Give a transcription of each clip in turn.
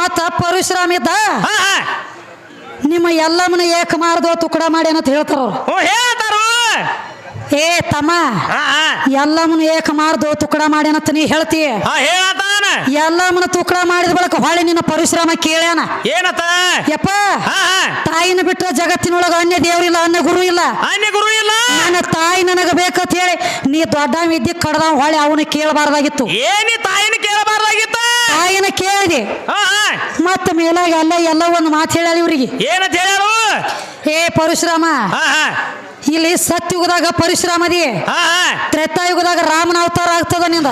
ಮತ್ತ ಪರಶುರಾಮ ಇದ್ದ? ನಿಮ್ಮ ಎಲ್ಲಮ್ಮನ ಏಕ ಮಾರ್ದೋ ತುಕಡ ಮಾಡಿ ಅಂತ ಹೇಳ್ತಾರ ಅವ್ರು. ಏ ತಮ್ಮ ಎಲ್ಲಮ್ಮನ ಏಕ ಮಾರ್ದೋ ತುಕಡ ಮಾಡಿ ಅಂತ ನೀ ಹೇಳ್ತಿ. ಎಲ್ಲಮ್ಮನ ತುಕಡ ಮಾಡಿದ ಬಳಕ ಹೊಳೆ ನಿನ್ನ ಪರಶುರಾಮ ಕೇಳ್ಯಾನ. ಏನತ್ತ? ಯಪ್ಪ ತಾಯಿನ ಬಿಟ್ಟ ಜಗತ್ತಿನೊಳಗ ಅನ್ಯ ದೇವ್ರಿಲ್ಲ ಅನ್ಯ ಗುರು ಇಲ್ಲ. ಅನ್ಯ ಗುರು ಇಲ್ಲ. ನನ್ನ ತಾಯಿ ನನಗ ಬೇಕಂತ ಹೇಳಿ ನೀ ದೊಡ್ಡ ವಿದ್ಯೆ ಕಡದ ಹೊಳೆ ಅವನು ಕೇಳಬಾರ್ದಾಗಿತ್ತು. ಏನಿ ತಾಯಿನ ಕೇಳಬಾರ್ದಾಗಿತ್ತ. ತಾಯಿನ ಕೇಳಿದೆ. ಮತ್ತ ಮೇಲಾಗ ಎಲ್ಲ ಎಲ್ಲ ಒಂದು ಮಾತು ಹೇಳ ಇವ್ರಿಗೆ. ಏನಂತ ಹೇಳ್ಯಾರು? ಏ ಪರಶುರಾಮ ಇಲ್ಲಿ ಸತ್ಯುಗದಾಗ ಪರಶುರಾಮದಿ ತ್ರೇತಾಯುಗದಾಗ ರಾಮನ ಅವತಾರ ಆಗ್ತದ ನಿಂದ?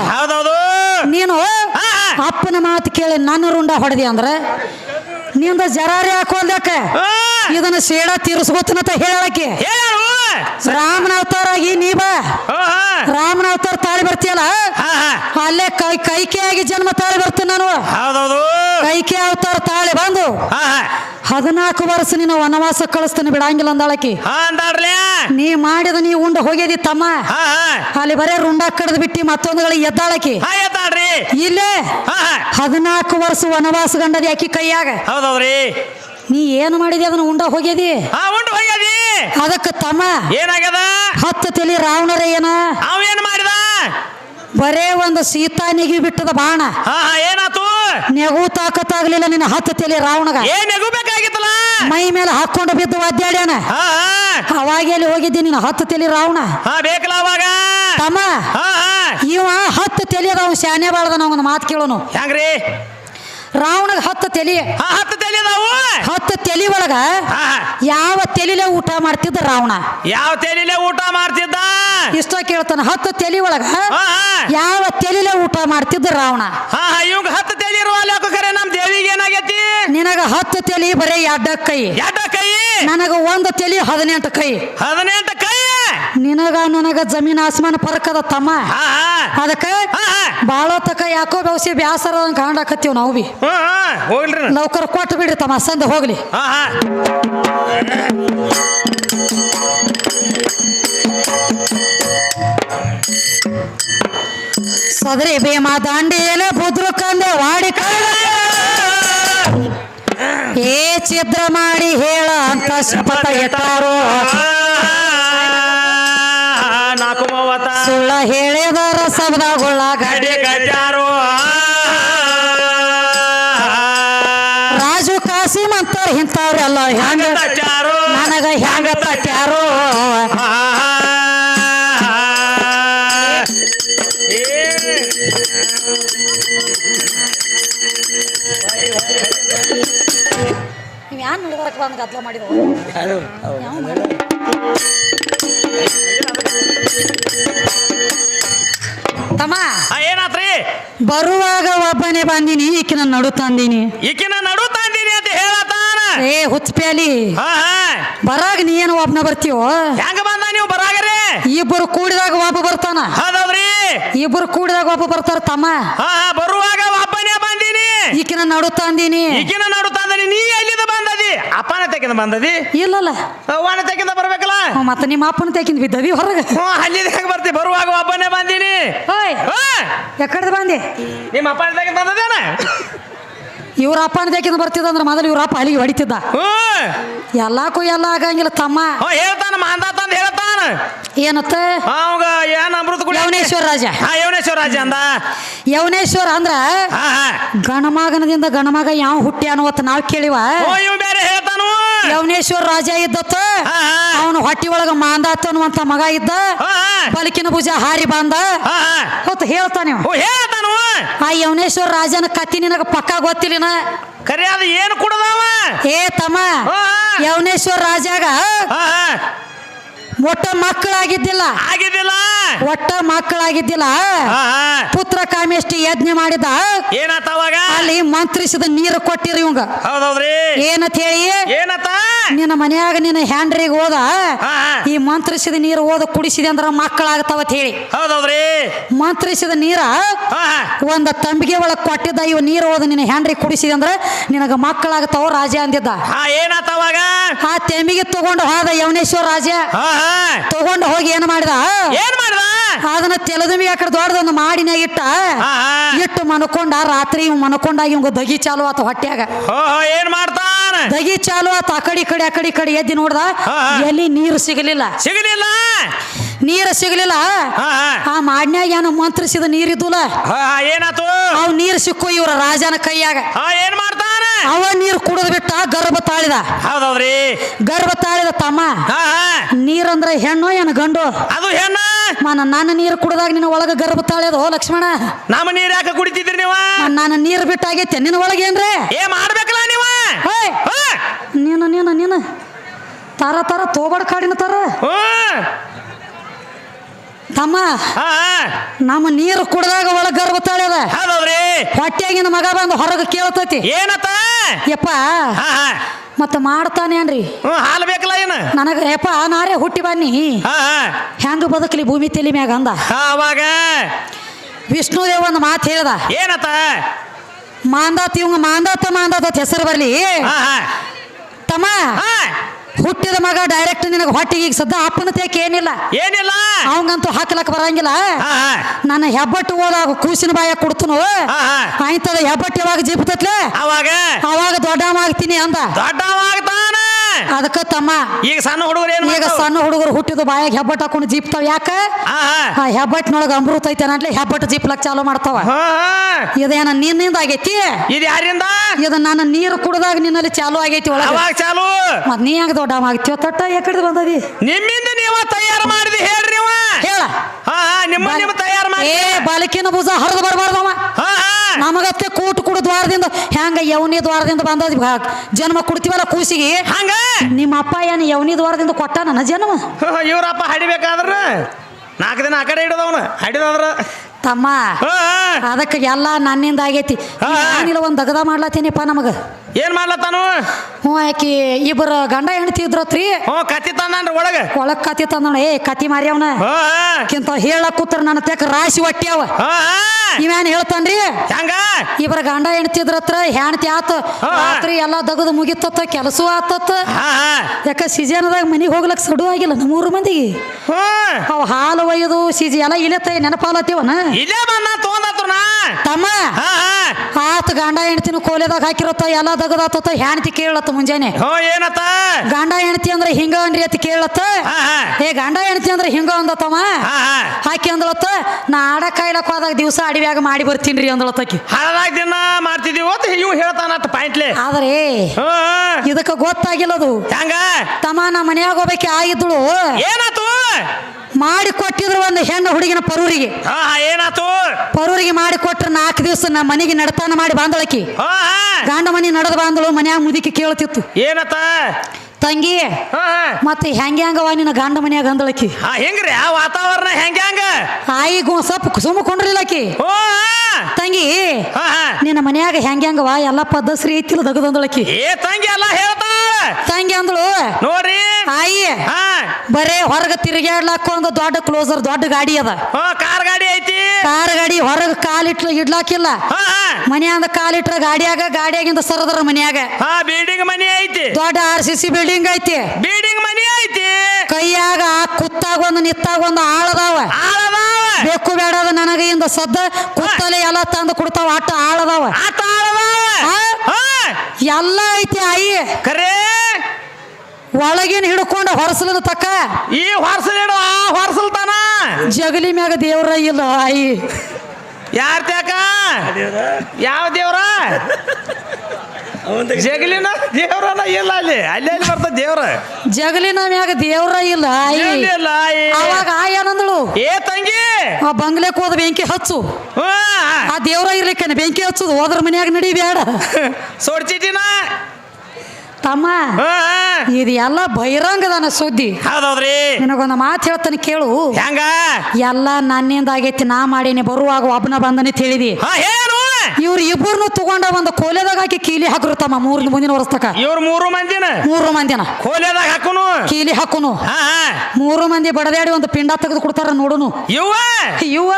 ನೀನು ಅಪ್ಪನ ಮಾತು ಕೇಳಿ ನನ್ನ ರುಂಡ ಹೊಡೆದಿ ಅಂದ್ರೆ ನಿಂದ ಜರಾರಿ ಹಾಕೋದಕ್ಕೆ ಇದನ್ನ ಸೇಡ ತೀರಿಸ್ಕೋತನಂತ ಹೇಳಕ್ಕೆ ರಾಮನ ಅವತಾರ ಆಗಿ ನೀ ಬಾ ರಾಮನ ಅವತಾರ ತಾಳಿ ಬರ್ತೀಯಲ್ಲ? ಅಲ್ಲೇ ಕೈ ಕೈಕೆಯಾಗಿ ಜನ್ಮ ತಾಳಿ ಬರ್ತೀನಿ ನಾನು. ಹೌದೌದು. ಕೈಕೆ ಅವತಾರ ತಾಳಿ ಬಂದು ಹದಿನಾಲ್ಕು ವರ್ಷ ನೀನು ವನವಾಸ ಕಳಿಸ್ತೀನಿ ಬಿಡಂಗಿಲ್ಲ ಅಂದಾಳಕಿ. ನೀ ಮಾಡಿದ ನೀ ಉಂಡ ಹೋಗ್ಯದಿ ತಮ್ಮ. ಅಲ್ಲಿ ಬರೇ ರುಂಡ ಕಡ್ದು ಬಿಟ್ಟು ಮತ್ತೊಂದುಗಳಿಗೆ ಎದ್ದಾಳಕಿ. ಇಲ್ಲೇ ಹದಿನಾಲ್ಕು ವರ್ಷ ವನವಾಸ ಗಂಡದಿ ಆಕಿ ಕೈಯಾಗ. ಹೌದೌದ್ರಿ. ನೀ ಏನು ಮಾಡಿದಿ ಅದನ್ನ ಉಂಡ ಹೋಗ್ಯದಿ? ಉಂಡ ಹೋಗ್ಯದಿ. ಅದಕ್ಕೆ ತಮ್ಮ. ಏನಾಗ್ಯದ? ಹತ್ತು ತಲಿ ರಾವಣರ ಏನ? ಅವ ಏನ್ ಮಾಡಿದ? ಬರೇ ಒಂದು ಸೀತಾ ನಿಗಿ ಬಿಟ್ಟದ ಬಾಣ. ಹಾ ಹಾ ಏನಾತು? ನೆಗು ತಾಕತ್ತಾಗ್ಲಿಲ್ಲ ನಿನ್ನ ಹತ್ತು ತಲೆ ರಾವಣಗ. ಏನ್ ನೆಗಬೇಕಾಗಿತ್ತಲ್ಲ ಮೈ ಮೇಲೆ ಹಾಕೊಂಡು ಬಿದ್ದು ಒದ್ದಾಡ್ಯಾನ ಹಾ ಹಾ. ಅವಾಗ ಎಲ್ಲಿ ಹೋಗಿದ್ದಿ ನಿನ್ನ ಹತ್ತು ತಲೆ ರಾವಣ? ಹಾ ಬೇಕಲ್ಲ ಅವಾಗ? ತಮ್ಮ. ಹಾ ಹಾ. ಇವ ಹತ್ತು ತಲಿ ಅವ್ನು ಶಾನೆ ಬಾಳ್ದ ನಾವು ಒಂದು ಮಾತು ಕೇಳೋನು. ಹೆಂಗ್ರಿ ರಾವಣಗ ಹತ್ತು ತಲಿ. ಹಾ ಹತ್ತು ತಲೆ ಅದಾವು. ಹತ್ತು ತಲಿ ಒಳಗ ಹಾ ಯಾವ ತಲಿಲೆ ಊಟ ಮಾಡ್ತಿದ್ದ ರಾವಣ? ಯಾವ ತೆಲಿಲೆ ಊಟ ಮಾಡ್ತಿದ್ದ? ಇಷ್ಟ ಕೇಳ್ತಾನ ಹತ್ತು ತಲಿ ಒಳಗ ಹಾ ಯಾವ ತಲಿಲೆ ಊಟ ಮಾಡ್ತಿದ್ದ ರಾವಣ? ಹಾ ಇವಂಗ ಹತ್ತು ತಲೆ ಇರುವ ಖರೆ ನಮ್ ದೇವಿಗೆ ಏನಾಗೈತಿ? ನಿನಗ ಹತ್ತು ತಲಿ ಬರೇ ಎಡ್ಡ ಕೈ. ಎಡ್ಡ ಕೈ? ನನಗ ಒಂದು ತಲಿ ಹದಿನೆಂಟು ಕೈ. ಹದಿನೆಂಟು ಕೈ? ನಿನಗ ನನಗ ಜಮೀನ್ ಆಸ್ಮಾನ ಪರಕದ ತಮ್ಮ. ಅದಕ್ಕ ಹಾ ಹಾ. ಬಾಳೋ ತಕ ಯಾಕೋ ಬೆವಸಿ ಬ್ಯಾಸರ ಕಾಣಾಕತ್ತೀವಿ ನಾವು ಬಿ. ಹಾ ಹಾ. ಹೋಗ್ಲ್ರಿ ಲೌಕರ್ ಕೊಟ್ಟು ಬಿಡ್ರಿ ತಮ್ಮ ಸಂದ ಹೋಗ್ಲಿ. ಸದರಿ ಭೀಮ ದಾಂಡಿಯಲೆ ಬುದ್ರು ಕಂದೆ ವಾಡಿ. ಏ ಛಿದ್ರ ಮಾಡಿ ಹೇಳ ಅಂತ ಶಪಥ ಇಟ್ಟಾರೋ ಸುಳ್ಳ ಹೇಳಿದರ ಶಬ್ದಗೊಳ್ಳ ಗಡಿ ಗಜಾರು ರಾಜು ಕಾಸಿ ಅಂತಾರ ಇಂಥವ್ರೆಲ್ಲ ಹೆಂಗ ನನಗ ಹೆಂಗ ತಟ್ಯಾರೋ? ನೀವು ಯಾರು ನಡ್ಬರಕ್ಕೆ ಬಂದು ಗದ್ಲ ಮಾಡಿದ್ರು ತಮ್ಮ. ಏನಾತ್ರಿ? ಬರುವಾಗ ಒಬ್ಬನೇ ಬಂದಿನಿ ಈಕಿನ ನಡು ತಂದಿನಿ. ಈಕಿನ ನಡು ತಂದಿನಿ ಅಂತ ಹೇಳತಾನ ಏ ಹುಚ್ಚಪ್ಯಾಲಿ. ಬರಾಗ ನೀ ಏನು ಒಬ್ಬನ ಬರ್ತೀವೋ ಹೆಂಗ ಬಂದ ನೀವು ಬರಾಗರೆ ಇಬ್ಬರು ಕೂಡಿದಾಗ ಒಬ್ಬ ಬರ್ತಾನ. ಹೌದೌದ್ರಿ. ಇಬ್ಬರು ಕೂಡಿದಾಗ ಒಬ್ಬ ಬರ್ತಾರ ತಮ್ಮ. ಬರುವಾಗ ಒಬ್ಬನೇ ಬಂದೀನಿ. ಈಕಿನ ನಡು ತಂದಿನಿ. ಈಕಿನ ನಡು ತಂದಿನಿ. ನೀ ತೆಗಿಂದ ಬಂದದಿ? ಇಲ್ಲಲ್ಲ. ಅವ್ವನ ತೆಗಿಂದ ಬರ್ಬೇಕಲ್ಲ? ಮತ್ತೆ ನಿಮ್ಮ ಅಪ್ಪನ ತೆಗಿಂದ ಬಿದ್ದದಿ ಹೊರಗೆ. ಹ್ಞೂ ಅಲ್ಲಿಂದ ಹೆಂಗ್ ಬರ್ತಿ? ಬರುವಾಗ ಒಬ್ಬನೇ ಬಂದೀನಿ. ಓಯ್. ಎಕಡೆ ಬಂದಿ? ನಿಮ್ಮ ಅಪ್ಪನ ತೆಗಿಂದ ಬಂದದೇನ? ಇವ್ರ ಅಪ್ಪನ ತೆಗಿಂದ ಬರ್ತಿದ್ದಂದ್ರೆ ಮೊದಲು ಇವ್ರ ಅಪ್ಪ ಅಲ್ಲಿಗೆ ಹೊಡಿತಿದ್ದ. ಎಲ್ಲಕ್ಕೂ ಎಲ್ಲಾಕು ಎಲ್ಲ ಆಗಂಗಿಲ್ಲ ತಮ್ಮ. ಹೇಳ್ತಾನ ಮಾಂದಾತ ಅಂತ ಹೇಳ್ತಾನ. ಏನತ್ತ? ಅವಾಗ ಏನ್ ಅಮೃತ ಯವನೇಶ್ವರ ರಾಜ. ಯವನೇಶ್ವರ ರಾಜ ಅಂದ. ಯವನೇಶ್ವರ ಅಂದ್ರ ಗಣಮಗನದಿಂದ ಗಣಮಗ ಯಾವ ಹುಟ್ಟಿ ಅನ್ನುವತ್ತ ನಾವು ಕೇಳಿವ. ಬೇರೆ ಹೇಳ್ತಾನು ಯವನೇಶ್ವರ ರಾಜ ಇದ್ದತ್ತ ಅವನು ಹೊಟ್ಟಿ ಒಳಗ ಮಾಂದಾತ ಅನ್ನುವಂತ ಮಗ ಇದ್ದ. ಬಲಕಿನ ಭುಜ ಹಾರಿ ಬಂದ. ಹೊತ್ತು ಹೇಳ್ತಾನೆ ಆ ಯವನೇಶ್ವರ ರಾಜನ ಕತ್ತಿ ನಿನಗ ಪಕ್ಕ ಗೊತ್ತಿಲ್ಲ ಕರೆ ಅದು ಏನು ಕುಡದವ ಏ ತಮ್ಮ ಯವನೇಶ್ವರ ರಾಜಾಗ ಒಟ್ಟ ಮಕ್ಕಳಾಗಿದ್ದಿಲ್ಲ. ಆಗಿದ್ದಿಲ್ಲ. ಒಟ್ಟ ಮಕ್ಕಳಾಗಿದ್ದಿಲ್ಲ. ಪುತ್ರ ಕಾಮೇಷ್ಟಿ ಯಜ್ಞ ಮಾಡಿದ. ಏನತ್ತ ಅವಾಗ? ಅಲ್ಲಿ ಮಂತ್ರಿಸಿದ ನೀರು ಕೊಟ್ಟಿರಿ ಇವಂಗ. ಹೌದೌದ್ರಿ. ಏನಂತ ಹೇಳಿ? ಏನತ್ತ? ನಿನ್ನ ಮನ್ಯಾಗ ನಿನ್ನ ಹ್ಯಾಂಡ್ರಿಗೆ ಹೋದ. ಈ ಮಂತ್ರಿಸಿದ ನೀರು ಓದ ಕುಡಿಸಿದೆ ಅಂದ್ರ ಮಕ್ಕಳಾಗತಾವ ಅಂತ ಹೇಳಿ. ಹೌದೌದ್ರಿ. ಮಂತ್ರಿಸಿದ ನೀರ ಒಂದ ತಂಬಿಗೆ ಒಳಗ್ ಕೊಟ್ಟಿದ್ದ ಇವ ನೀರು ಓದ ನಿನ್ನ ಹ್ಯಾಂಡ್ರಿಗೆ ಕುಡಿಸಿದೆ ಅಂದ್ರ ನಿನಗ ಮಕ್ಕಳಾಗತಾವ ರಾಜ ಅಂದಿದ್ದ. ಅವಾಗ? ಆ ತೆಂಬಿಗೆ ತಗೊಂಡು ಹೋದ ಯವನೇಶ್ವರ ರಾಜ. ತಗೊಂಡು ಹೋಗಿ ಏನ್ ಮಾಡಿದ? ಏನ್ ಮಾಡಿದ? ಅದನ್ನ ತೆಲದಮಿ ಆಕಡೆ ಕಡೆ ದೊಡ್ಡದೊಂದು ಮಾಡಿನ ಇಟ್ಟ. ಇಟ್ಟು ಮನಕೊಂಡ ರಾತ್ರಿ ಇವ್ ಮನ್ಕೊಂಡಾಗ ಇವಂಗ ದಗಿ ಚಾಲು ಆತ ಹೊಟ್ಯಾಗ. ಏನ್ ಮಾಡ್ತಾನ? ದಗಿ ಚಾಲು ಆತ ಆ ಕಡೆ ಕಡೆ ಆ ಕಡೆ ಕಡೆ ಎದ್ದಿ ನೋಡ್ದ. ಎಲ್ಲಿ ನೀರು ಸಿಗಲಿಲ್ಲ. ಸಿಗಲಿಲ್ಲ? ನೀರು ಸಿಗಲಿಲ್ಲ? ಆ ಮಾಡ್ನ್ಯಾಗ ಏನೋ ಮಂತ್ರಿಸಿದ ನೀರಿದ್ದುಲ್ಲ ಏನಾತು? ಅವ್ ನೀರು ಸಿಕ್ಕು ಇವ್ರ ರಾಜನ ಕೈಯಾಗ. ಏನ್ ಮಾಡ್ತಾನ? ಅವ ನೀರು ಕುಡಿದ್ ಬಿಟ್ಟ ಗರ್ಭ ತಾಳಿದ. ಹೌದೌದ್ರಿ. ಗರ್ಭ ತಾಳಿದ ತಮ್ಮ. ನೀರಂದ್ರೆ ಹೆಣ್ಣು ಏನು ಗಂಡು? ಅದು ಹೆಣ್ಣು. ಮನ ನಾನು ನೀರು ಕುಡ್ದಾಗ ನಿನ್ನ ಒಳಗ ಗರ್ಭ ತಾಳ್ಯದ ಲಕ್ಷ್ಮಣ? ನಮ್ಮ ನೀರ್ ಯಾಕೆ ಕುಡಿತಿದ್ರಿ ನೀವ? ನಾನು ನೀರು ಬಿಟ್ಟಾಗೈತೆ ನಿನ್ನ ಒಳಗೆ ಏನ್ರಿ? ಏ ಮಾಡ್ಬೇಕಲ್ಲ ನೀವ? ನೀನು ನೀನು ನೀನು. ತರ ತರ ತೋಬಡ ಕಾಡಿನ ತರ. ತಮ್ಮ ನಮ್ಮ ನೀರು ಕುಡ್ದಾಗ ಒಳಗ ಗರ್ಭ ತಾಳ್ಯದ. ಹೊಟ್ಟೆಗಿನ ಮಗ ಬಂದು ಹೊರಗೆ ಕೇಳ್ತೈತಿ. ಏನತ್ತ? ಯಪ್ಪ. ಹಾ ಹಾ. ಮತ್ತ ಮಾಡ್ತಾನೇನ್ರಿ ಹ್ಞೂ ಹಾಲು ಬೇಕಲ್ಲ ಏನ? ನನಗ ಯಪ್ಪ ನಾರೇ ಹುಟ್ಟಿ ಬನ್ನಿ. ಹಾ ಹಾ. ಹೆಂಗ ಬದುಕಲಿ ಭೂಮಿ ತೆಲಿ ಮ್ಯಾಗ ಅಂದ? ಹಾ ಅವಾಗ? ವಿಷ್ಣುದೇವ್ ಒಂದು ಮಾತು ಹೇಳ್ದ. ಏನತ್ತ? ಮಾಂದಾತ್ ಇವಂಗ ಮಾಂದಾತ ಮಾಂದಾತ ಅಂತ ಹೆಸರು ಬರ್ಲಿ. ಹಾ ಹಾ. ತಮ್ಮ ಹಾ. ಹುಟ್ಟಿದ ಮಗ ಡೈರೆಕ್ಟ್ ನಿನಗೆ ಹೊಟ್ಟಿಗೆ ಈಗ ಸದ್ದ ಅಪ್ಪನ ತೇಕ ಏನಿಲ್ಲ. ಏನಿಲ್ಲ? ಅವಂಗಂತೂ ಹಾಕ್ಲಕ್ ಬರಂಗಿಲ್ಲ. ನನ್ನ ಹೆಬ್ಬಟ್ಟು ಹೋದಾಗ ಕೂಸಿನ ಬಾಯ ಕೊಡ್ತನು. ಆಯ್ತದ ಹೆಬ್ಬಟ್ಟು ಯಾವಾಗ ಜಿಪ್ತತ್ಲೆ? ಅವಾಗ? ಅವಾಗ ದೊಡ್ಡವ ಆಗ್ತೀನಿ ಅಂದ. ದೊಡ್ಡವಾಗ್ತಾನ ಅದಕ್ಕ ತಮ್ಮ. ಈಗ ಸಣ್ಣ ಹುಡುಗರು ಏನು ಈಗ ಸಣ್ಣ ಹುಡುಗರು ಹುಟ್ಟಿದ ಬಾಯಾಗ ಹೆಬ್ಬಟ್ಟು ಹಾಕೊಂಡು ಜೀಪ್ತಾವ ಯಾಕ? ಆ ಹಾ. ಆ ಹೆಬ್ಬಟ್ಟಿನೊಳಗ ಅಮೃತ ಐತೆ ಅನ್ನಟ್ಲೆ ಹೆಬ್ಬಟ್ಟು ಜಿಪ್ಲಕ್ ಚಾಲು ಮಾಡ್ತಾವ. ಇದೇನ ನಿನ್ನಿಂದ ಆಗೈತಿ? ಇದು ಯಾರಿಂದ? ಇದು ನಾನು ನೀರು ಕುಡ್ದಾಗ ನಿನ್ನಲ್ಲಿ ಚಾಲು ಆಗೈತಿ ಒಳಗ. ಚಾಲು? ಮತ್ ನೀ ಯಾಕೆ ದೊಡ್ಡ ಆಗ್ತೀವ ತಟ್ಟ ಯಾಕಡೆ ಬಂದದಿ? ನಿಮ್ಮಿಂದ ನೀವ ತಯಾರು ಮಾಡಿದಿ ಹೇಳ್ರಿ ಹೇಳ. ನಿಮ್ಮ ನಿಮ್ಮ ತಯಾರು ಮಾಡಿ ಏ ಬಾಲಕಿನ ಬುಜ ಹರಿದು ಬರಬಾರ್ದವ ಹಾ. ನಮಗತ್ತೆ ಕೂಟ್ ಕುಡ ದ್ವಾರದಿಂದ. ಹೆಂಗ ಯವನಿ ದ್ವಾರದಿಂದ ಬಂದ ಜನ್ಮ ಕೊಡ್ತೀವಲ್ಲ ಕೂಸಿಗೆ? ಹಂಗ? ನಿಮ್ಮ ಅಪ್ಪ ಏನು ಯವನಿ ದ್ವಾರದಿಂದ ಕೊಟ್ಟ ನನ್ನ ಜನ್ಮ? ಇವ್ರಪ್ಪ ಹಡಿಬೇಕಾದ್ರ? ನಾಲ್ಕು ದಿನ ಆ ಕಡೆ ಹಿಡಿದವನ. ಹಡಿದವ್ರ ತಮ್ಮ. ಅದಕ್ಕೆ ಎಲ್ಲ ನನ್ನಿಂದ ಆಗೈತಿ. ನಾನಿಲ್ಲ ಒಂದು ದಗದ ಮಾಡ್ಲತ್ತೀನಿಪ್ಪ ನಮಗ. ಏನ್ ಮಾಡ್ಲತ್ತಾನು ಹ್ಞೂ ಆಕಿ ಇಬ್ಬರು ಗಂಡ ಹೆಂಡತಿ ಇದ್ರತ್ರಿ. ಹ್ಞೂ ಕತ್ತಿ ತಂದಾನ್ರಿ ಒಳಗ. ಒಳಗ್ ಕತಿ ತಂದಣ ಏ ಕತಿ ಮಾರ್ಯವನ ಹಾ. ಕಿಂತ ಹೇಳಕ್ ಕೂತ್ರ ನನ್ನ ತೆಕ್ ರಾಶಿ ಹೊಟ್ಟ್ಯಾವ ಅವ. ಹಾ. ಇವೇನ್ ಹೇಳ್ತಾನ್ರಿ? ಹೆಂಗ? ಇಬ್ಬರ ಗಂಡ ಹೆಂಡತಿ ಹೆಣ್ತಿ ಆತ. ಹಾ. ರಾತ್ರಿ ಎಲ್ಲ ದಗದು ಮುಗಿತತ್ತ ಕೆಲಸ ಆತತ್ತ ಹಾ ಹಾ. ಯಾಕ ಸಿಜನದಾಗ ಮನಿಗೆ ಹೋಗ್ಲಕ್ ಸಡು ಆಗಿಲ್ಲ ನಮ್ಮೂರು ಮಂದಿಗೆ. ಹ್ಞೂ ಅವ್ ಹಾಲು ಒಯ್ಯದು ಸಿಜಿ ಎಲ್ಲ ಇಲ್ಲತ್ತ ನೆನಪಾಲತ್ತೀವನ? ಇಲ್ಲೇ ಬಂದ ತೊಗೊಂಡಾತ್ರ ನಾ. ತಮ್ಮ. ಹಾ ಹಾ. ಆತ ಗಂಡ ಹೆಂಡತಿನ ಕೋಲೆದಾಗ ಹಾಕಿರತ್ತ ಎಲ್ಲ ದಗದಾತತ್ತ ಹೆಣ್ತಿ ಕೇಳತ್ತ ಮುಂಜಾನೆ. ಹೋ ಏನತ್ತ? ಗಂಡ ಹೆಣ್ತಿ ಅಂದ್ರೆ ಹಿಂಗ ಅನ್ರಿ ಅತ್ ಕೇಳತ್ತ ಏ ಗಂಡ ಹೆಣ್ತಿ ಅಂದ್ರೆ ಹಿಂಗ ಅಂದತ್ತವ. ಹಾಕಿ ಅಂದಳತ್ತ ನಾ ಆಡ ಕಾಯ್ಲಕ್ ಹೋದಾಗ ದಿವಸ ಅಡಿವ್ಯಾಗ ಮಾಡಿ ಬರ್ತೀನಿ ಅಂದಳತ್ತಕಿ ಹಳದಾಗ ದಿನ ಮಾಡ್ತಿದೀವಿ ಅಂತ ಇವ್ ಹೇಳ್ತಾನತ್ತ ಪಾಯಿಂಟ್ಲೆ. ಆದ್ರೆ ಇದಕ್ಕೆ ಇದಕ್ಕ ಗೊತ್ತಾಗಿಲ್ಲದು. ಹೆಂಗ? ತಮ್ಮ ನಾ ಮನ್ಯಾಗ ಹೋಗ್ಬೇಕೆ ಆಗಿದ್ಳು ಏನಾತು? ಮಾಡಿ ಕೊಟ್ಟಿದ್ರು ಒಂದು ಹೆಣ್ಣು ಹುಡುಗಿನ ಪರೂರಿಗೆ. ಹಾ ಹಾ ಏನಾತು ಪರೂರಿಗೆ ಮಾಡಿ ಕೊಟ್ರೆ ನಾಲ್ಕು ದಿವಸ ನಮ್ಮ ಮನೆಗೆ ನಡತಾನ ಮಾಡಿ ಬಾಂದಳಕಿ ಹಾ ಹಾ. ಗಂಡ ಮನೆ ನಡೆದು ಬಾಂದಳು ಮನ್ಯಾಗ ಮುದುಕಿ ಕೇಳ್ತಿತ್ತು. ಏನತ್ತ? ತಂಗಿ ಹಾ ಹಾ. ಮತ್ತೆ ಹೆಂಗೆ ಹಂಗವ ನಿನ್ನ ಗಂಡ ಮನ್ಯಾಗ ಅಂದಳಕಿ ಹಾ ಹೆಂಗ್ರಿ? ಆ ವಾತಾವರಣ ಹೆಂಗ ಹೆಂಗ? ಸುಮ್ಮ ಸ್ವಲ್ಪ ಸುಮ್ಮಕೊಂಡಿರ್ಲಿಲ್ಲಕಿ ಓ ತಂಗಿ ಹಾ ಹಾ. ನಿನ್ನ ಮನ್ಯಾಗ ಹೆಂಗೆ ಹಂಗವ? ಎಲ್ಲ ಪದ್ಧತಿ ಐತಿಲ್ಲ ದಗದಂದಳಕಿ ಏ ತಂಗಿ ಎಲ್ಲ ಹೇಳ್ತಾಳ ತಂಗಿ ಅಂದಳು ನೋಡ್ರಿ. ಬರೇ ಹೊರಗೆ ತಿರುಗಾಡ್ಲಾಕ ಒಂದು ದೊಡ್ಡ ಕ್ಲೋಸರ್ ದೊಡ್ಡ ಗಾಡಿ ಅದ. ಕಾರ್ ಗಾಡಿ ಐತಿ. ಕಾರ್ ಗಾಡಿ ಹೊರಗೆ ಕಾಲಿಟ್ಲ ಇಡ್ಲಾಕಿಲ್ಲ. ಮನ್ಯಾಂದ ಕಾಲಿಟ್ರ ಗಾಡಿಯಾಗ ಗಾಡಿಯಾಗಿಂದ ಸರದರ ಮನ್ಯಾಗ. ಬಿಲ್ಡಿಂಗ್ ಮನಿ ಐತಿ. ದೊಡ್ಡ ಆರ್ ಸಿ ಸಿ ಬಿಲ್ಡಿಂಗ್ ಐತಿ. ಬಿಲ್ಡಿಂಗ್ ಮನಿ ಐತಿ. ಕೈಯಾಗ ಕುತ್ತಾಗ ಒಂದು ನಿತ್ತಾಗ ಒಂದು ಆಳದಾವ. ಆಳದಾವ ಬೇಕು ಬೇಡ ನನಗೆ ಇಂದ ಸದ್ದ ಕುತ್ತಲೆ ಎಲ್ಲ ತಂದು ಕೊಡ್ತಾವ ಆಟ ಆಳದಾವ. ಆ? ಎಲ್ಲ ಐತಿ ಆಯಿ. ಕರೆ. ಒಳಗಿನ ಹಿಡ್ಕೊಂಡು ಹೊರಸಲದ ತಕ್ಕ. ಈ ಹೊರ್ಸಲಿಡು ಆ ಹೊರ್ಸಲ್ತಾನ. ಜಗಲಿ ಮ್ಯಾಗ ದೇವ್ರ ಇಲ್ಲ ಆಯಿ. ಯಾರ ತ್ಯಾಕ? ಯಾವ ದೇವ್ರ? ಜಗಲಿನ ದೇವ್ರನ ಇಲ್ಲ ಅಲ್ಲಿ. ಅಲ್ಲಿ ಅಲ್ಲಿ ಬರ್ತದ ದೇವ್ರ? ಜಗಲಿನ ಮ್ಯಾಗ ದೇವ್ರ ಇಲ್ಲ ಆಯಿ. ಈ- ಅವಾಗ ಆಯಿ. ಏನಂದಳು ಏ ತಂಗಿ ಆ ಬಂಗ್ಲೆಕ್ ಹೋದ ಬೆಂಕಿ ಹಚ್ಚು. ಆ ದೇವ್ರ ಇರ್ಲಿಕ್ಕೆ ಬೆಂಕಿ ಹಚ್ಚುದು ಹೋದ್ರ ಮನ್ಯಾಗ ನಡಿ ಬೇಡ. ಸೋಡ್ಚಿಟಿನ ತಮ್ಮ ಇದು ಎಲ್ಲ ಬಹಿರಂಗದನ ಸುದ್ದಿ. ಹೌದೌದ್ರಿ. ನಿನಗೊಂದು ಮಾತು ಹೇಳ್ತಾನೆ ಕೇಳು. ಹೆಂಗ? ಎಲ್ಲ ನನ್ನಿಂದ ಆಗೈತಿ ನಾ ಮಾಡೀನಿ ಬರುವಾಗ ಒಬ್ಬನ ಬಂದನೆ ತಿಳಿದಿ ಏನು ಇವ್ರು ಇಬ್ಬರನ್ನು ತಗೊಂಡ ಒಂದು ಕೋಲೆದಾಗ ಹಾಕಿ ಕೀಲಿ ಹಾಕ್ರು ತಮ್ಮ ಮೂರ್ ಮುಂದಿನ ವರ್ಷಕ ಇವ್ರ ಮೂರು ಮಂದಿನ? ಮೂರು ಮಂದಿನ. ಕೋಲೆದಾಗ ಹಾಕುನು? ಕೀಲಿ ಹಾಕುನು. ಮೂರು ಮಂದಿ ಬಡದಾಡಿ ಒಂದು ಪಿಂಡ ತೆಗೆದು ಕೊಡ್ತಾರ ನೋಡುನು. ಇವ ಇವ.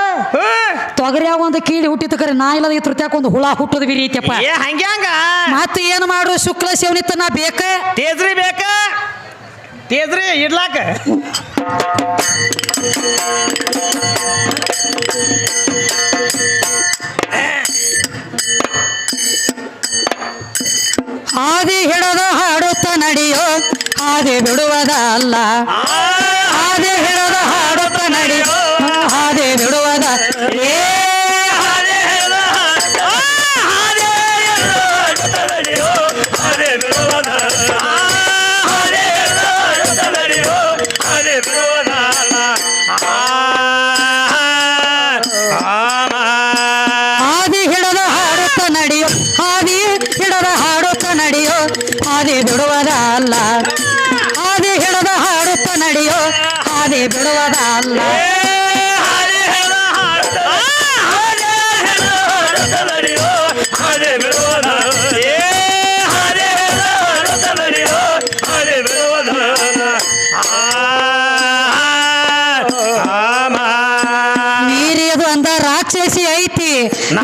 ತೊಗರಿಯಾಗ ಒಂದು ಕೀಲಿ ಹುಟ್ಟಿತ ಕರೆ ನಾ ಇಲ್ಲದ ಈ ತೃತ್ಯಾಕ ಒಂದು ಹುಳ ಹುಟ್ಟದ ಏ ಹಂಗ್ಯಾಂಗ ಮತ್ತೆ ಏನು ಮಾಡು ಶುಕ್ಲ ಶಿವನಿತ್ತ ನಾ ಬೇಕ? ತೇಜ್ರಿ ಬೇಕ? ತೇಜ್ರಿ ಇಡ್ಲಾಕ? ಹಾದಿ ಹಿಡದ ಹಾಡುತ್ತ ನಡೆಯೋ ಹಾದಿ ಬಿಡುವುದ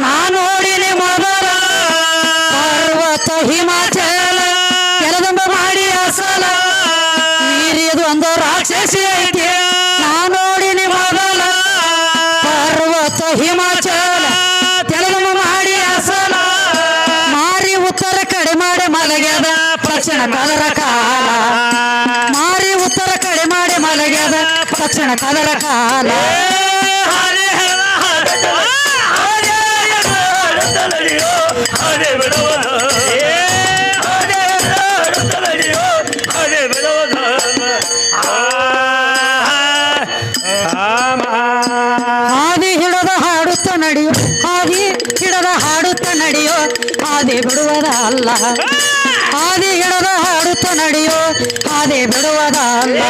ನಾನು ನೋಡಿನಿ ಮೊದಲ ಪರ್ವತ ಹಿಮಾಚಲ ಕೆಲದೊಂದು ಮಾಡಿ ಅಸಲ. ನೀರಿದು ಒಂದು ರಾಕ್ಷಸಿ ಐತಿ ನಾನು ನೋಡಿನಿ ಮೊದಲ ಪರ್ವತ ಹಿಮಾಚಲ ಕೆಲದೊಂದು ಮಾಡಿ ಅಸಲ. ಮಾರಿ ಉತ್ತರ ಕಡೆ ಮಾಡಿ ಮಲಗ್ಯದ ಪಕ್ಷಣ ಕಲರ ಕಾಲ. ಮಾರಿ ಉತ್ತರ ಕಡೆ ಮಾಡಿ ಮಲಗ್ಯದ ಪಕ್ಷಣ ಕಲರ ಕಾಲ. ಹಾದಿ ಅಲ್ಲ ಹಾದಿ ಹಿಡದ ಹಾಡುತ್ತ ನಡೆಯೋ ಹಾದಿ ಬಿಡುವುದ ಅಲ್ಲ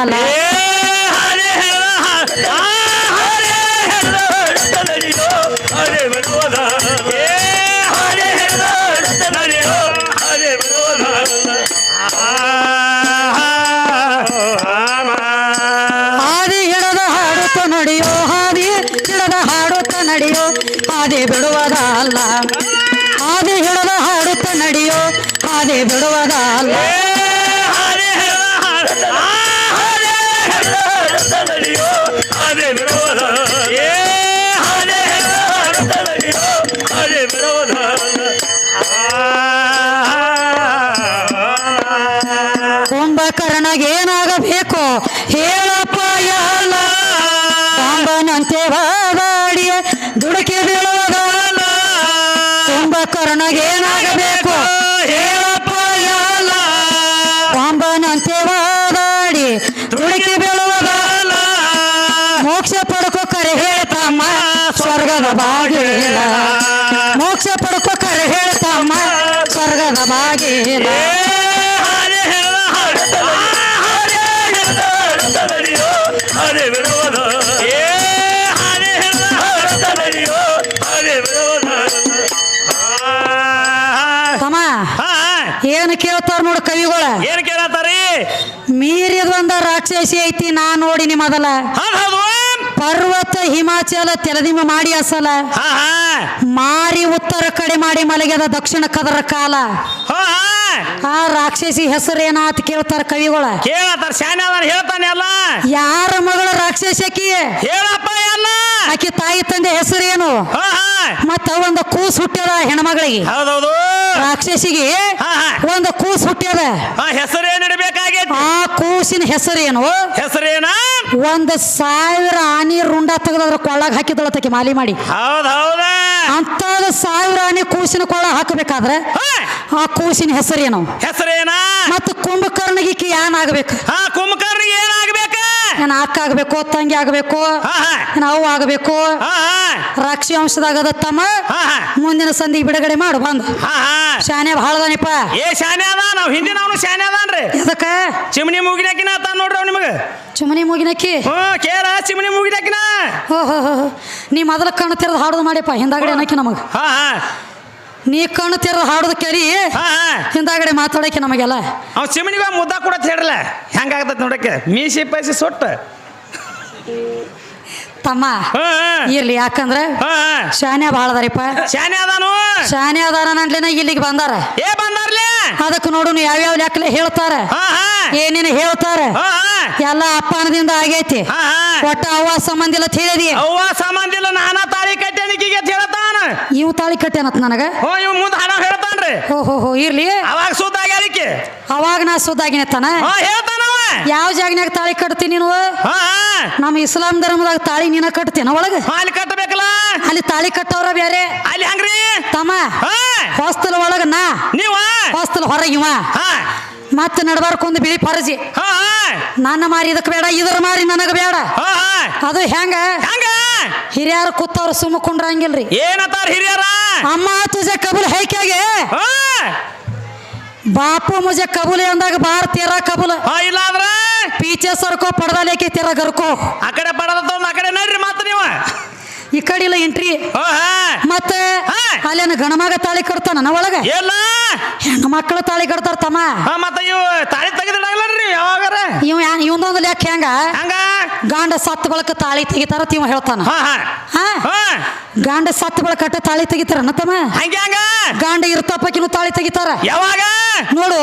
ರುಂಡಮಾಲ ಬಾಗಿಲ ತಮ್ಮ ಏನು ಕೇಳ್ತಾರ ನೋಡು ಕವಿಗಳ? ಏನ್ ಕೇಳತ್ತಾರಿ? ಮೀರಿದ ಒಂದ ರಾಕ್ಷಸಿ ಐತಿ ನಾ ನೋಡಿನಿ ಮೊದಲ ಹೌದ್ ಹೌದು. ಪರ್ವತ ಹಿಮಾಚಲ ತೆಲದಿಮ ಮಾಡಿ ಅಸಲ. ಮಾರಿ ಉತ್ತರ ಕಡೆ ಮಾಡಿ ಮಲಗ್ಯದ ದಕ್ಷಿಣ ಕದರ ಕಾಲ. ಆ ರಾಕ್ಷಸಿ ಹೆಸರು ಏನಾತ್ ಕೇಳ್ತಾರ ಕವಿಗಳ? ಕೇಳತಾರ ಶಾನೆ ಅದಾನ ಹೇಳ್ತಾನೆ ಅಲ್ಲ ಯಾರ ಮಗಳ ರಾಕ್ಷಸಕಿ ಹೇಳಪ್ಪ ಎಲ್ಲ. ಆಕೆ ತಾಯಿ ತಂದೆ ಹೆಸರೇನು ಮತ್ತ ಒಂದು ಕೂಸ್ ಹುಟ್ಟ್ಯದ ಹೆಣ್ಮಗಳಿಗೆ. ಹೌದೌದು. ರಾಕ್ಷಸಿಗೆ ಒಂದು ಕೂಸ್ ಹುಟ್ಟ್ಯದ ಹೆಸರೇನು ಇಡಬೇಕಾಗಿ ಆ ಕೂಸಿನ ಹೆಸರೇನು ಹೆಸರೇನ ಒಂದು ಸಾವಿರ ಆನಿ ರುಂಡ ತೆಗೆದ್ರ ಕೊಳ್ಳಾಗ ಹಾಕಿದಳತಕ್ಕೆ ಮಾಲಿ ಮಾಡಿ. ಹೌದ್ ಹೌದ. ಅಂತ ಸಾವಿರ ಆನೆ ಕೂಸಿನ ಕೊಳ್ಳ ಹಾಕಬೇಕಾದ್ರೆ ಆ ಕೂಸಿನ ಹೆಸರೇನು ಹೆಸರೇನ ಮತ್ತು ಕುಂಭಕರ್ಣಿಗೆ ಈಕಿ ಏನಾಗಬೇಕು ಕುಂಭಕರ್ಣಿಗೆ ಏನಾಗಬೇಕು ನಾನು ಅಕ್ಕ ಆಗಬೇಕು ತಂಗಿ ಆಗಬೇಕು ನಾವು ಆಗಬೇಕು? ರಾಕ್ಷಿ ವಂಶದಾಗದ ತಮ್ಮ ಮುಂದಿನ ಸಂದಿಗೆ ಬಿಡುಗಡೆ ಮಾಡು ಬಂದು. ಶಾನೆ ಬಹಳದಾನಿಪ್ಪ ಏ ಶಾನೆ ಅದ ನಾವು ಹಿಂದಿನ ಅವನು ಶಾನೆ ಅದಾನ್ರಿ. ಅದಕ್ಕೆ ಚಿಮಣಿ ಮುಗಿನಾಕಿನ ನೋಡ್ರಿ ಅವ್ ನಿಮಗೆ. ಚುಮನಿ ಮೂಗಿನಕ್ಕಿ. ಹ್ಞೂ ಕೇರ ಚಿಮಣಿ ಮುಗಿನಾಕಿನ ಹೋ ಹೋ ಹೋ. ನೀ ಮೊದಲ ಕಣ್ಣು ತೆರೆದು ಹಾಡೋದು ಮಾಡಿಪ್ಪ ಹಿಂದಾಗಡೆ ಅನ್ನಕ್ಕೆ ನಮಗೆ. ಹಾ ಹಾ. ನೀ ಕಣ್ಣು ತೆರೆದು ಹಾಡೋದು ಕರಿ ಹಾ ಹಾ. ಹಿಂದಾಗಡೆ ಮಾತಾಡಕ್ಕೆ ನಮಗೆಲ್ಲ. ಅವ್ ಚಿಮಣಿಗೆ ಮುದ್ದ ಕೂಡ ಹೇಳ್ರಲ್ಲ ಹೆಂಗಾಗ್ತೈತೆ ನೋಡಕ್ಕೆ? ಮೀಸಿ ಪೈಸಿ ಸೊಟ್ಟ. ತಮ್ಮ. ಇರ್ಲಿ ಯಾಕಂದ್ರ ಹಾ ಬಾಳ ಅದಾರಿಪ್ಪ ಶಾನೆ ಅದಾನು? ಶಾನೆ ಅದಾರ ನಂಟ್ಲೇನ ಇಲ್ಲಿಗೆ ಬಂದಾರ. ಏ ಬಂದಾರ್ಲೆ? ಅದಕ್ಕೆ ನೋಡು ಯಾವ್ಯಾವ ಲೆಕ್ಕಲೆ ಹೇಳ್ತಾರ. ಏನೇನು ಹೇಳ್ತಾರ. ಎಲ್ಲ ಅಪ್ಪನದಿಂದ ಆಗೈತಿ. ಒಟ್ಟ ಅವ್ವ ಸಂಬಂಧ ಇಲ್ಲ ತಿಳಿದಿ. ಅವ್ವ ಸಂಬಂಧಿಲ್ಲ ನಾನಾ ತಾಳಿ ಕಟ್ಟೆನಿಕಿಗೆ ಹೇಳ್ತಾನ. ಇವ್ ತಾಳಿ ಕಟ್ಟೇನತ್ ನನಗ? ಹ್ಞೂ ಇವ್ ಮುಂದೆ ಹಣ ಹೇಳ್ತಾನ್ರಿ. ಹೋ ಹೋ ಹೋ ಇರ್ಲಿ. ಅವಾಗ ಸುದ್ದ ಆಗ್ಯಾರಿಕೆ ಅವಾಗ ನಾ ಸುದ್ದಾಗಿನ ತಾನ. ಹಾ ಹೇಳ್ತಾನವ ಯಾವ ಜಾಗನ್ಯಾಗ ತಾಳಿ ಕಟ್ತೀನಿ ನೀನು? ನಮ್ಮ ಇಸ್ಲಾಂ ಧರ್ಮದಾಗ ತಾಳಿ ನೀನ ಕಟ್ತೀನ ಒಳಗ? ಅಲ್ಲಿ ಕಟ್ಟಬೇಕಲ್ಲ? ಅಲ್ಲಿ ತಾಳಿ ಕಟ್ಟವ್ರ ಬೇರೆ ಅಲ್ಲಿ ಹಂಗ್ರಿ? ತಮ್ಮ ಹೊಸ್ತಲ ಒಳಗ ನಾ. ನೀವ? ಹೊಸ್ತಲ ಹೊರಗೆ ಇವ. ಮತ್ತೆ ನಡ್ಬಾರ್ಕೊಂದು ಬಿಳಿ ಫರಜಿ ನನ್ನ ಮಾರಿ ಇದಕ್ಕೆ ಬೇಡ ಇದ್ರ ಮಾರಿ ನನಗ ಬೇಡ. ಅದು ಹೆಂಗ? ಹಂಗ? ಹಿರಿಯರು ಕೂತವ್ರು ಸುಮ್ಮ ಕುಂಡ್ರಂಗಿಲ್ರಿ. ಏನತ್ತಾರ ಹಿರಿಯರ? ಅಮ್ಮ ತುಜ ಕಬುಲ್ ಹೈಕ್ಯಾಗೆ. ಬಾಪು ಮುಜೆ ಕಬೂಲ್ ಅಂದಾಗ ಬಾರ್ ತೀರ ಕಬೂಲ. ಹಾ ಇಲ್ಲ ಅಂದ್ರ ಪೀಚೆ ಸರ್ಕೋ ಪಡದಲೇಕೆ ತೀರ ಗರ್ಕೋ. ಆ ಕಡೆ ಪಡದ ಆ ಕಡೆ ನಡ್ರಿ ಮಾತ್ರ ನೀವು. ಈ ಕಡೆ ಇಲ್ಲ ಎಂಟ್ರಿ. ಮತ್ತೆ ಅಲ್ಲೇನು ಗಣಮಗ ತಾಳಿ ಕಟ್ತಾನ ನನ್ನ ಒಳಗ? ಎಲ್ಲ? ಹೆಣ್ಣು ಮಕ್ಕಳು ತಾಳಿ ಕಟ್ತಾರ ತಮ್ಮ. ಮತ್ತೆ ಮತ್ತ ಇವು ತಾಳಿ ತೆಗೆದಿಡಾಗಲ್ರಿ ಯಾವಾಗಾರ? ಇವ್ ಇವಂದೊಂದು ಲೆಕ್ಕ ಹೆಂಗ? ಹಂಗ? ಗಾಂಡ ಸತ್ತ ಬಳಕ ತಾಳಿ ತೆಗಿತಾರ ತಿಮ್ಮ ಹೇಳ್ತಾನ. ಹಾ ಹಾ. ಹಾ? ಹಾ. ಗಾಂಡ ಸತ್ತ ಬಳಕಟ್ಟ ತಾಳಿ ತೆಗಿತಾರ ತಮ್ಮ ಗಾಂಡ ಇರ್ತಪ್ಪಕಿನೂ ತಾಳಿ ತೆಗಿತಾರ. ಯಾವಾಗ? ನೋಡು.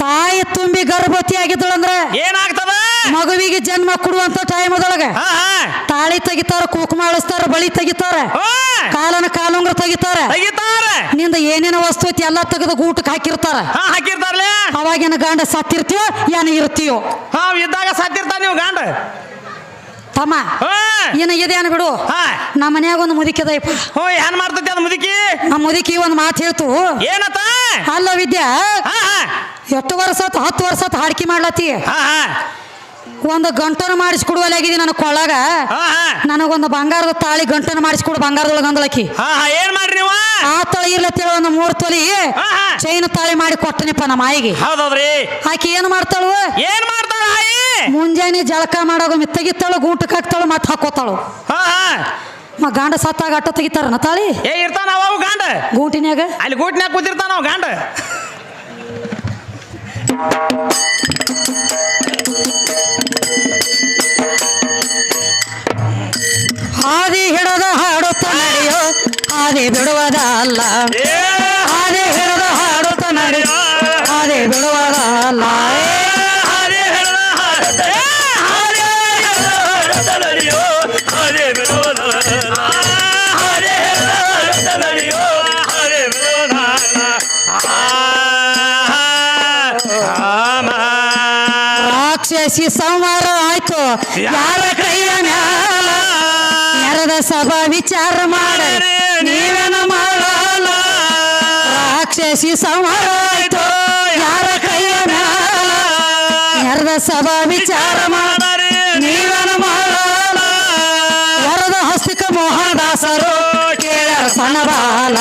ತಾಯಿ ತುಂಬಿ ಗರ್ಭವತಿ ಅಂದ್ರೆ ಏನಾಗ್ತದ? ಮಗುವಿಗೆ ಜನ್ಮ ಕೊಡುವಂತ ಟೈಮ್ ಅದೊಳಗ ಹಾ ಹಾ. ತಾಳಿ ತೆಗಿತಾರ ಕುಕುಮ ಅಳಿಸ್ತಾರ ಬಳಿ ತೆಗಿತಾರ ಹಾ. ಕಾಲನ ಕಾಲುಂಗ್ರ ತೆಗಿತಾರ. ನಿಂದ ಏನೇನ ವಸ್ತು ಐತಿ ಎಲ್ಲ ತೆಗೆದು ಊಟಕ್ಕೆ ಹಾಕಿರ್ತಾರ. ಹಾ ಹಾಕಿರ್ತಾರಲ್ಲ? ಅವಾಗೇನ ಗಾಂಡ ಸತ್ತಿರ್ತೀಯೋ ಏನ ಇರ್ತೀಯೋ. ಹಾ ಇದ್ದಾಗ ಸತ್ತಿರ್ತಾರ ನೀವು ಗಾಂಡ. ತಮ್ಮ ಏನ ಇದೇನು ಬಿಡು. ಹಾ. ನಮ್ಮ ಮನ್ಯಾಗ ಒಂದು ಮುದುಕಿದೈಪ ಹ್ಞೂ ಏನ್ ಮಾಡ್ತೈತಿ ಅದು ಮುದುಕಿ? ನಮ್ಮ ಮುದುಕಿ ಒಂದು ಮಾತು ಹೇಳ್ತು. ಏನತ್ತ? ಅಲ್ಲ ವಿದ್ಯಾ ಹಾ ಹಾ. ಎಷ್ಟು ವರ್ಷ ಆತು ಹತ್ತು ವರ್ಷ ಆತು ಹಾಡ್ಕಿ ಮಾಡ್ಲತ್ತಿ. ಹಾ ಹಾ. ಒಂದು ಗಂಟನ ಮಾಡಿಸ್ಕೊಡುವಲ್ಲಾಗಿದಿ ನನ್ನ ಕೊಳ್ಳಾಗ ಹಾ ಹಾ. ನನಗೊಂದು ಬಂಗಾರದ ತಾಳಿ ಗಂಟನ ಮಾಡಿಸ್ಕೊಡು ಬಂಗಾರದೊಳಗೆ ಅಂದಳಕಿ. ಹಾ ಹಾ. ಏನ್ ಮಾಡ್ರಿ ನೀವು? ಆ ತಳಿ ಇರ್ಲತ್ತೇಳ ಒಂದು ಮೂರು ತೊಲಿ ಹಾ ಹಾ. ಚೈನ್ ತಾಳಿ ಮಾಡಿ ಕೊಟ್ಟನಿಪ್ಪ ನಮ್ಮ ಆಯಿಗೆ. ಹೌದೌದ್ರಿ. ಆಕಿ ಏನು ಮಾಡ್ತಾಳು? ಏನ್ ಮಾಡ್ತಾರ ಆಯಿ? ಮುಂಜಾನೆ ಜಳಕ ಮಾಡಾಗ ತೆಗಿತಾಳು ಗೂಟಕ್ಕೆ ಹಾಕ್ತಾಳು ಮತ್ತೆ ಹಾಕೋತಾಳು. ಹಾ ಹಾ. ಮ ಗಂಡ ಸತ್ತಾಗ ಅಟ್ಟ ತೆಗಿತಾರನ ತಾಳಿ? ಏ ಇರ್ತಾನ ಅವ ಗಾಂಡ? ಗೂಟಿನ್ಯಾಗ? ಅಲ್ಲಿ ಗೂಟ್ನ್ಯಾಗ ಕೂತಿರ್ತಾನ ಗಾಂಡ? ಹಾದಿ ಹಿಡದ ಹಾಡುತ್ತ ನಡೆಯೋ ಹಾದಿ ಬಿಡುವದ ರಾಕ್ಷಸಿ ಸಂಹಾರ ಆಯ್ತು. ಯಾರ ಕೈಯ ಮ್ಯಾಲ ನೆರದ ಸಭಾ ವಿಚಾರ ಮಾಡ ನೀವೇನ ಮಾಡಲ್ಲ. ರಾಕ್ಷಸಿ ಸಂಹಾರ ಆಯ್ತು. ಯಾರ ಕೈಯ ಮ್ಯಾಲ ನೆರದ ಸಭಾ ವಿಚಾರ ಮಾಡ ನೀವೇನ ಮಾಡಲ್ಲ. ವರದ ಹಸ್ತಿಕ ಮೋಹನದಾಸರು ಕೇಳ ಸಣ್ಣ ಬಾಲ